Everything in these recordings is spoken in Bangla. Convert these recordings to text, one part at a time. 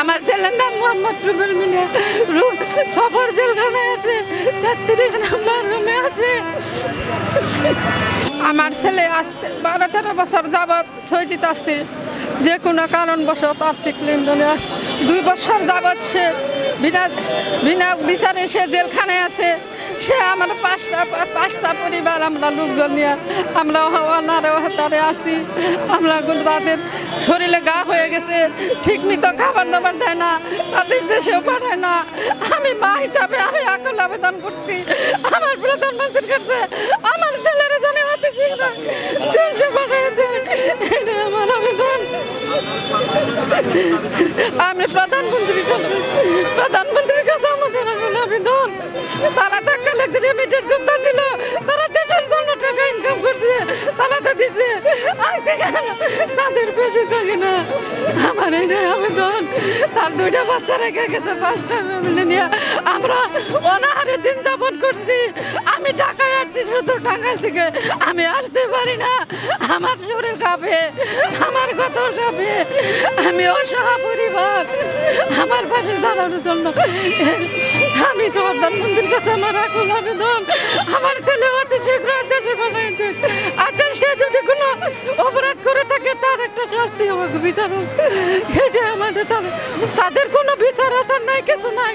আমার ছেলের নাম মোহাম্মদ রুবেল মিনা। সফর জেলখানায় আছে, তেত্রিশ নাম্বার রুমে আছে। আমার ছেলে আসতে বারো তেরো বছর যাবৎ সৈদিত আছে। যে কোনো কারণবশত আর্থিক লেনদেনে আস দুই বছর যাবৎ সে বিনা বিনা বিচারে সে জেলখানায় আছে। সে আমার পাঁচটা পাঁচটা পরিবার, আমরা লোকজন নিয়ে, আমরা অনারে হাতারে আছি। আমরা তাদের শরীরে গা হয়ে গেছে। ঠিক মতো খাবার দাবার দেয় না, তাদের দেশেও পাঠায় না। আমি মা হিসাবে আমি আকল আবেদন করছি। আমার প্রধানমন্ত্রীর কাছে আমার ছেলেরা জানে অতি শীঘ্র দেশে পাঠিয়ে দেয় এটা আমার আবেদন আমি প্রধানমন্ত্রীর কাছে প্রধানমন্ত্রীর কাছে আমাদের এখন আবেদন। তারা তৎকালে রেমিটের যোদ্ধা ছিল, তারা দেশের জন্য টাকা ইনকাম করছে, তারা তো দিছে। আজকে কেন তাদের বেশি থাকে না। আমার এটাই আবেদন। তার দুইটা বাচ্চা রেখে গেছে, পাঁচটা ফ্যামিলি নিয়ে। আমরা অনাহারে দিন যাপন করছি। আমি ঢাকায় আসছি শুধু টাঙ্গাইল থেকে। আমি আসতে পারি না। আমার শরীর কাঁপে, আমার গতর কাপে। আমি অসহা পরিবার। আমার পাশে দাঁড়ানোর জন্য আমি তো প্রধানমন্ত্রীর কাছে আমার এখন আবেদন। আমার ছেলে অতি শীঘ্র দেশে বানাই আচ্ছা সে যদি কোনো অপরাধ তার একটা শাস্তি হোক বিচার হোক এটা আমাদের তাদের কোনো বিচার আচার নাই, কিছু নাই।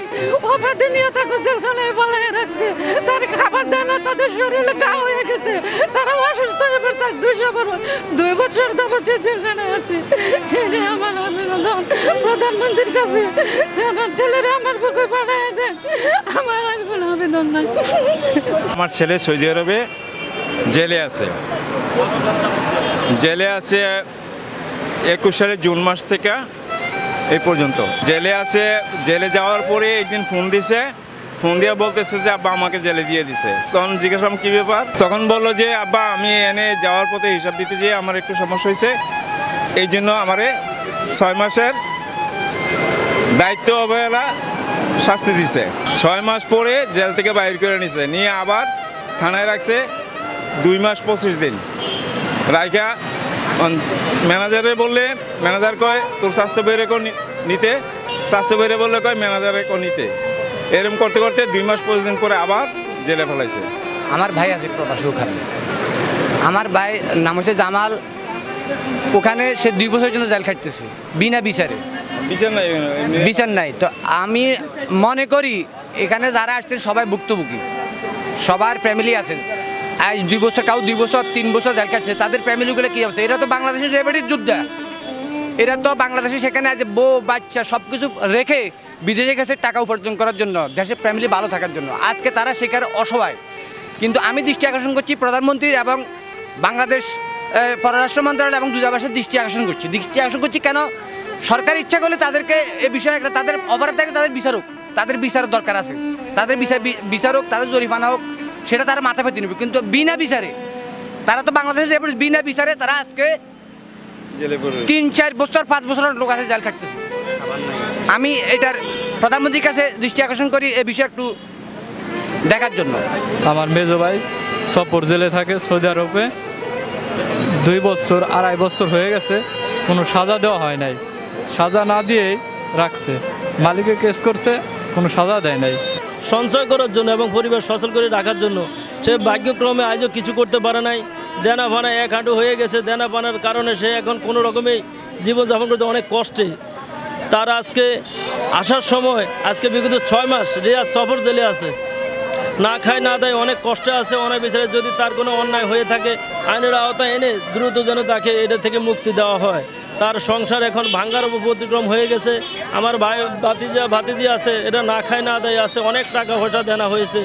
অপরাধী নিয়ে তাকে জেলখানায় বলাই রাখছে। তার খাবার দেয় না, তাদের শরীরে গা হয়ে গেছে। তারা অসুস্থ হয়ে পড়ছে দুইশো বছর দুই বছর যাবত যে জেলখানায় আছে। এটা আমার আবেদন প্রধানমন্ত্রীর কাছে আমার ছেলেরা আমার বুকে পাঠায় দেন, আমার আর কোনো আবেদন নাই। আমার ছেলে সৌদি আরবে জেলে আছে। জেলে আছে একুশ সালের জুন মাস থেকে এই পর্যন্ত। জেলে আছে, জেলে যাওয়ার পরে একদিন ফোন দিছে। ফোন দিয়ে বলতেছে যে, আব্বা, আমাকে জেলে দিয়ে দিছে। তখন জিজ্ঞেস করলাম, কী ব্যাপার? তখন বলল যে, আব্বা, আমি এনে যাওয়ার পথে হিসাব দিতে যেয়ে আমার একটু সমস্যা হয়েছে। এই জন্য আমারে ছয় মাসের দায়িত্ব অবহেলা শাস্তি দিছে। ছয় মাস পরে জেল থেকে বাইর করে নিছে। নিয়ে আবার থানায় রাখছে দুই মাস পঁচিশ দিন। অন- ম্যানেজারে বললে ম্যানেজার কয় তোর স্বাস্থ্য বেড়ে কর নিতে? স্বাস্থ্য বেড়ে বললে কয় ম্যানেজারে কো নিতে। এরকম করতে করতে দুই মাস পঁচিশ দিন পরে আবার জেলে ফেলাইছে। আমার ভাই আছে প্রবাসী ওখানে। আমার ভাই নাম হচ্ছে জামাল। ওখানে সে দুই বছরের জন্য জেল খাটতেছে বিনা বিচারে। বিচার নাই বিচার নাই। তো আমি মনে করি এখানে যারা আসছেন সবাই ভুক্তভোগী। সবার ফ্যামিলি আছে। আজ দুই বছর, কাউ দুই বছর, তিন বছর জেল কাটছে। তাদের ফ্যামিলিগুলো কী অবস্থা? এরা তো বাংলাদেশের রেবেটির যোদ্ধা। এরা তো বাংলাদেশে সেখানে আছে বউ, বাচ্চা সব কিছু রেখে বিদেশে গেছে টাকা উপার্জন করার জন্য, দেশের ফ্যামিলি ভালো থাকার জন্য। আজকে তারা সেখানে অসহায়। কিন্তু আমি দৃষ্টি আকর্ষণ করছি প্রধানমন্ত্রীর এবং বাংলাদেশ পররাষ্ট্র মন্ত্রণালয় এবং দূতাবাসের দৃষ্টি আকর্ষণ করছি। দৃষ্টি আকর্ষণ করছি কেন? সরকার ইচ্ছা করলে তাদেরকে এ বিষয়ে একটা, তাদের অপরাধ তাদের বিচারক, তাদের বিচারের দরকার আছে। তাদের বিচার বিচারক, তাদের জরিমানা হোক সেটা তারা মাথা পেতে নেবে। কিন্তু বিনা বিচারে তারা তো বাংলাদেশের বিনা বিচারে তারা আজকে তিন চার বছর পাঁচ বছর লোক আছে জেল খাটতেছে। আমি এটার প্রধানমন্ত্রীর কাছে দৃষ্টি আকর্ষণ করি এ বিষয়ে একটু দেখার জন্য। আমার মেজো ভাই সফর জেলে থাকে সৌদি আরবে। দুই বছর আড়াই বছর হয়ে গেছে কোনো সাজা দেওয়া হয় নাই। সাজা না দিয়েই রাখছে। মালিকে কেস করছে কোনো সাজা দেয় নাই। সঞ্চয় করার জন্য এবং পরিবার সচল করে রাখার জন্য। সে ভাগ্যক্রমে আজও কিছু করতে পারে নাই। দেনা ফানা এক হাঁটু হয়ে গেছে। দেনা পানার কারণে সে এখন কোনো রকমেই জীবনযাপন করতে অনেক কষ্টে। তার আজকে আসার সময়, আজকে বিগত ছয় মাস রিয়াজ সফর জেলে আছে। না খায়, না দেয়, অনেক কষ্টে আছে। অনেক বিচারে যদি তার কোনো অন্যায় হয়ে থাকে, আইনের আওতায় এনে দ্রুত যেন তাকে এটা থেকে মুক্তি দেওয়া হয়। তার সংসার এখন ভাঙ্গার উপতিক্রম হয়ে গেছে। আমার ভাই ভাতিজা ভাতিজি আছে এটা না খায় না দেয়, আছে অনেক টাকা পয়সা দেনা হয়েছে।